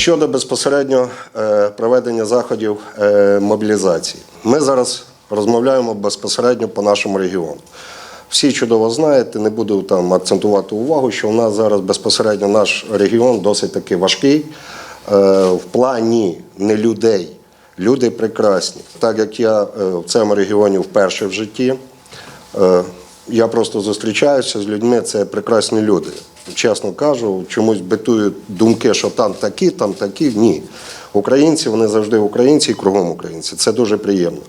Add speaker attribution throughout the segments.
Speaker 1: Щодо безпосередньо е, проведення заходів е, мобілізації, ми зараз розмовляємо безпосередньо по нашому регіону. Всі чудово знаєте, не буду там акцентувати увагу, що у нас зараз безпосередньо наш регіон досить таки важкий е, в плані не людей. Люди прекрасні. Так як я в цьому регіоні вперше в житті, я просто зустрічаюся з людьми, це прекрасні люди. Чесно кажу, чомусь битують думки, що там такі, там такі. Ні. Українці, вони завжди українці і кругом українці. Це дуже приємно.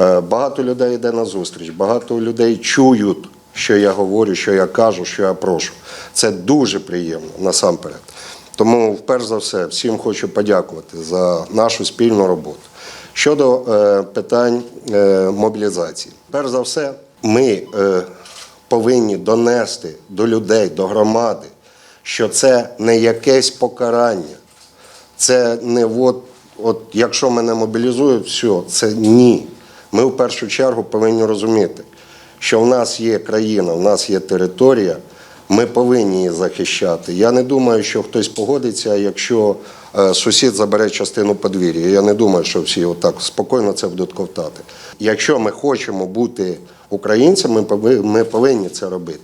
Speaker 1: Е, Багато людей йде на зустріч, багато людей чують, що я говорю, що я кажу, що я прошу. Це дуже приємно насамперед. Тому, вперше за все, всім хочу подякувати за нашу спільну роботу. Щодо е, питань е, мобілізації, перш за все, ми е, повинні донести до людей, до громади, що це не якесь покарання. Це не от, от якщо мене мобілізують, все, це ні. Ми в першу чергу повинні розуміти, що в нас є країна, в нас є територія, ми повинні її захищати. Я не думаю, що хтось погодиться, якщо е, сусід забере частину подвір'я. Я не думаю, що всі отак спокійно це будуть ковтати. Якщо ми хочемо бути українцями, ми повинні це робити.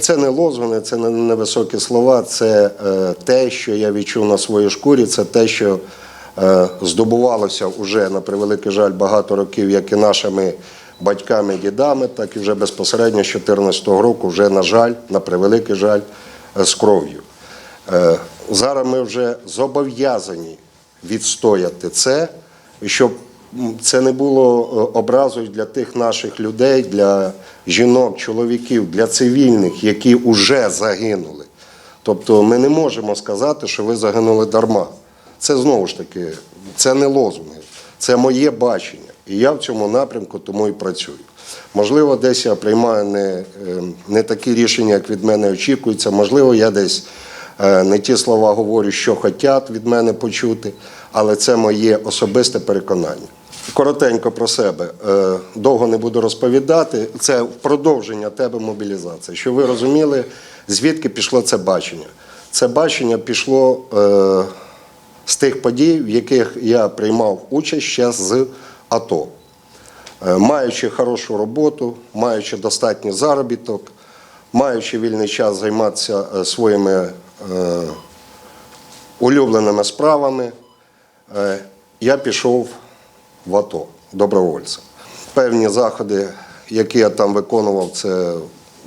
Speaker 1: Це не лозунги, це не невисокі слова, це е, те, що я відчув на своїй шкурі, це те, що е, здобувалося вже на превеликий жаль багато років, як і нашими батьками, дідами, так і вже безпосередньо з 2014 року, вже, на жаль, на превеликий жаль, е, з кров'ю. Е, Зараз ми вже зобов'язані відстояти це, щоб це не було е, образою для тих наших людей, для жінок, чоловіків, для цивільних, які вже загинули. Тобто ми не можемо сказати, що ви загинули дарма. Це знову ж таки, це не лозунги, це моє бачення. І я в цьому напрямку тому і працюю. Можливо, десь я приймаю не, е, не такі рішення, як від мене очікується. Можливо, я десь е, не ті слова говорю, що хочуть від мене почути, але це моє особисте переконання. Коротенько про себе. Е, Довго не буду розповідати. Це продовження тебе мобілізації. Щоб ви розуміли, звідки пішло це бачення. Це бачення пішло е, з тих подій, в яких я приймав участь ще з АТО. Е, Маючи хорошу роботу, маючи достатній заробіток, маючи вільний час займатися е, своїми е, улюбленими справами, я пішов в АТО добровольцем. Певні заходи, які я там виконував, це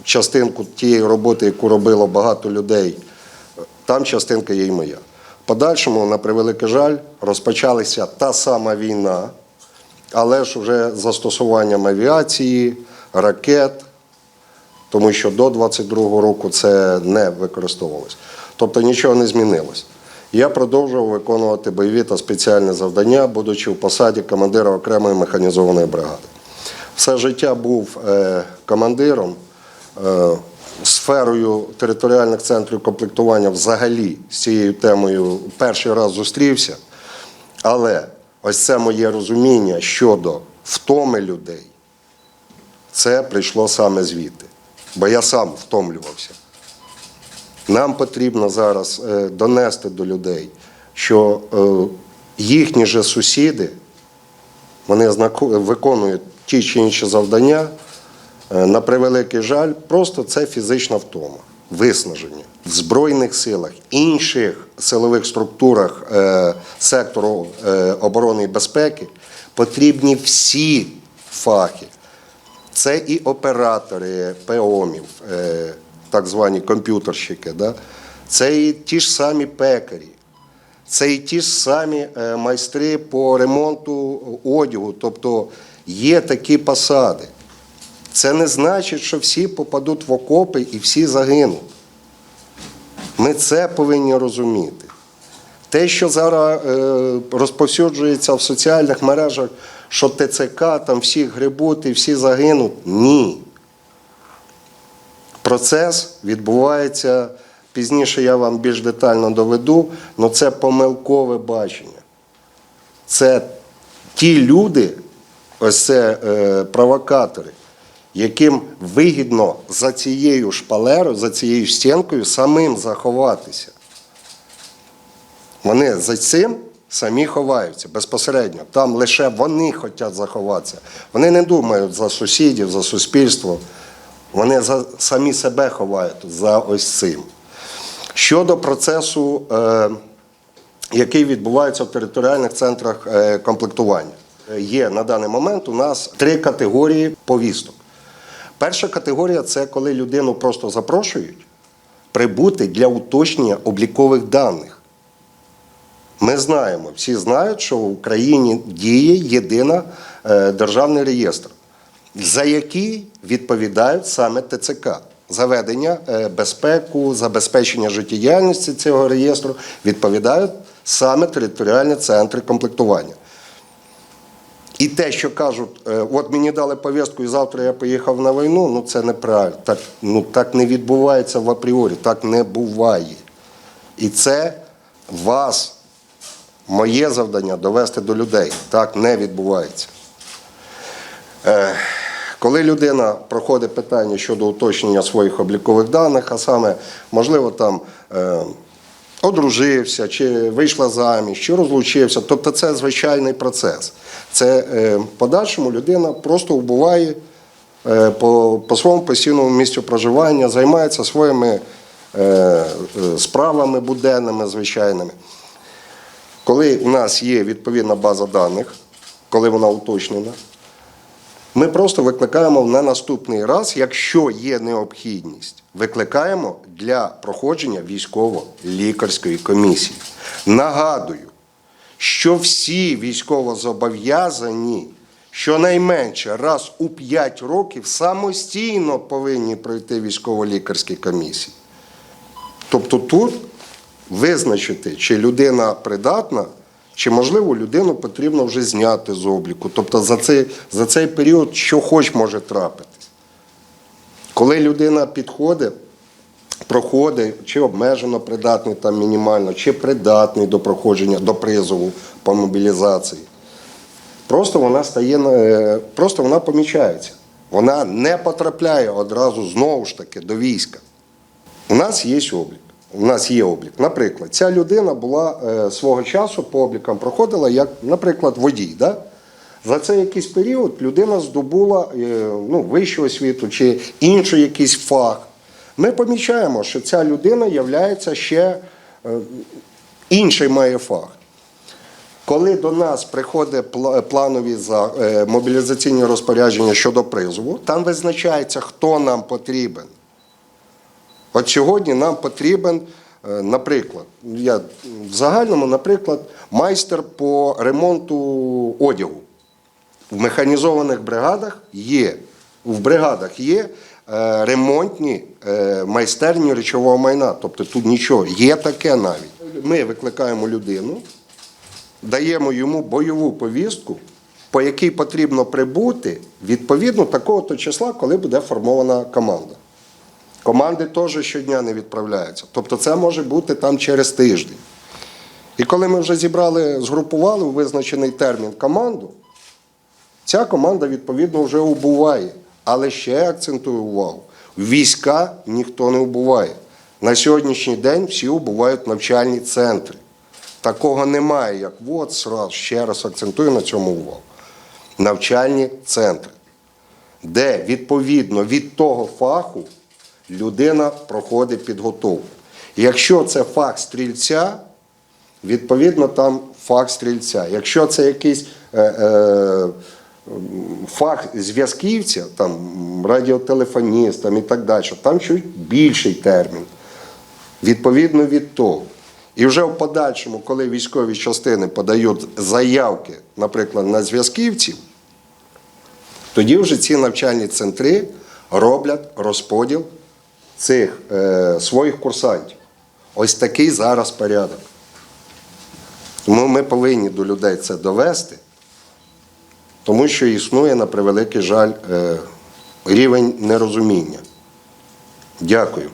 Speaker 1: частинку тієї роботи, яку робило багато людей. Там частинка є і моя. Подальшому, на превеликий жаль, розпочалася та сама війна, але ж вже застосуванням авіації, ракет, тому що до 22-го року це не використовувалось. Тобто нічого не змінилось. Я продовжував виконувати бойові та спеціальні завдання, будучи в посаді командира окремої механізованої бригади. Все життя був е, командиром, е, сферою територіальних центрів комплектування взагалі з цією темою перший раз зустрівся. Але ось це моє розуміння щодо втоми людей, це прийшло саме звідти. Бо я сам втомлювався. Нам потрібно зараз е, донести до людей, що е, їхні же сусіди вони виконують ті чи інші завдання. Е, На превеликий жаль, просто це фізична втома, виснаження в Збройних силах, інших силових структурах е, сектору е, оборони і безпеки потрібні всі фахи. Це і оператори ПОМів, е, так звані комп'ютерщики, да? це і ті ж самі пекарі, це і ті ж самі е, майстри по ремонту одягу. Тобто є такі посади. Це не значить, що всі попадуть в окопи і всі загинуть. Ми це повинні розуміти. Те, що зараз е, розповсюджується в соціальних мережах, що ТЦК, там всі грибуть і всі загинуть. Ні. Процес відбувається, пізніше я вам більш детально доведу, але це помилкове бачення. Це ті люди, ось це е, провокатори, яким вигідно за цією шпалерою, за цією стінкою самим заховатися. Вони за цим самі ховаються безпосередньо. Там лише вони хочуть заховатися. Вони не думають за сусідів, за суспільство. Вони за самі себе ховають за ось цим. Щодо процесу, е, який відбувається в територіальних центрах е, комплектування, Е, є на даний момент у нас три категорії повісток. Перша категорія це коли людину просто запрошують прибути для уточнення облікових даних. Ми знаємо, всі знають, що в Україні діє єдина е, державний реєстр, за який відповідають саме ТЦК. За ведення е, безпеку, забезпечення життєдіяльності цього реєстру відповідають саме територіальні центри комплектування. І те, що кажуть, е, от мені дали повістку, і завтра я поїхав на війну, ну це неправильно. Так, ну, так не відбувається в апріорі, так не буває. І це вас, моє завдання довести до людей. Так не відбувається. Е, Коли людина проходить питання щодо уточнення своїх облікових даних, а саме, можливо, там е, одружився, чи вийшла заміж, чи розлучився, тобто це звичайний процес. Це е, в подальшому людина просто вбуває е, по, по своєму постійному місцю проживання, займається своїми е, справами буденними, звичайними. Коли у нас є відповідна база даних, коли вона уточнена, ми просто викликаємо на наступний раз, якщо є необхідність, викликаємо для проходження військово-лікарської комісії. Нагадую, що всі військовозобов'язані щонайменше раз у 5 років самостійно повинні пройти військово-лікарські комісії. Тобто тут визначити, чи людина придатна, чи можливо людину потрібно вже зняти з обліку. Тобто за цей, за цей період що хоч може трапитись. Коли людина підходить, проходить, чи обмежено придатний там мінімально, чи придатний до проходження, до призову по мобілізації. Просто вона стає, е, просто вона помічається. Вона не потрапляє одразу знову ж таки до війська. У нас є облік. У нас є облік. Наприклад, ця людина була е, свого часу по облікам проходила як, наприклад, водій. Да? За цей якийсь період людина здобула е, ну, вищу освіту чи інший якийсь фах. Ми помічаємо, що ця людина є ще е, інший має фах. Коли до нас приходять пла- планові за мобілізаційні розпорядження щодо призову, там визначається, хто нам потрібен. От сьогодні нам потрібен, е, наприклад, я в загальному, наприклад, майстер по ремонту одягу. В механізованих бригадах є, в бригадах є е, ремонтні е, майстерні речового майна. Тобто тут нічого, є таке навіть. Ми викликаємо людину, даємо йому бойову повістку, по якій потрібно прибути відповідно такого-то числа, коли буде формована команда. Команди теж щодня не відправляються. Тобто це може бути там через тиждень. І коли ми вже зібрали, згрупували у визначений термін команду, ця команда відповідно вже убуває. Але ще акцентую увагу: війська ніхто не убуває. На сьогоднішній день всі убувають навчальні центри. Такого немає, як от сразу, ще раз акцентую на цьому увагу. Навчальні центри, де відповідно від того фаху людина проходить підготовку. Якщо це фах стрільця, відповідно там фах стрільця. Якщо це якийсь е, е, фах зв'язківця, там радіотелефоніст там, і так далі, там чуть більший термін. Відповідно від того. І вже в подальшому, коли військові частини подають заявки, наприклад, на зв'язківців, тоді вже ці навчальні центри роблять розподіл цих е, своїх курсантів. Ось такий зараз порядок. Тому ми повинні до людей це довести, тому що існує, на превеликий жаль, е, рівень нерозуміння. Дякую.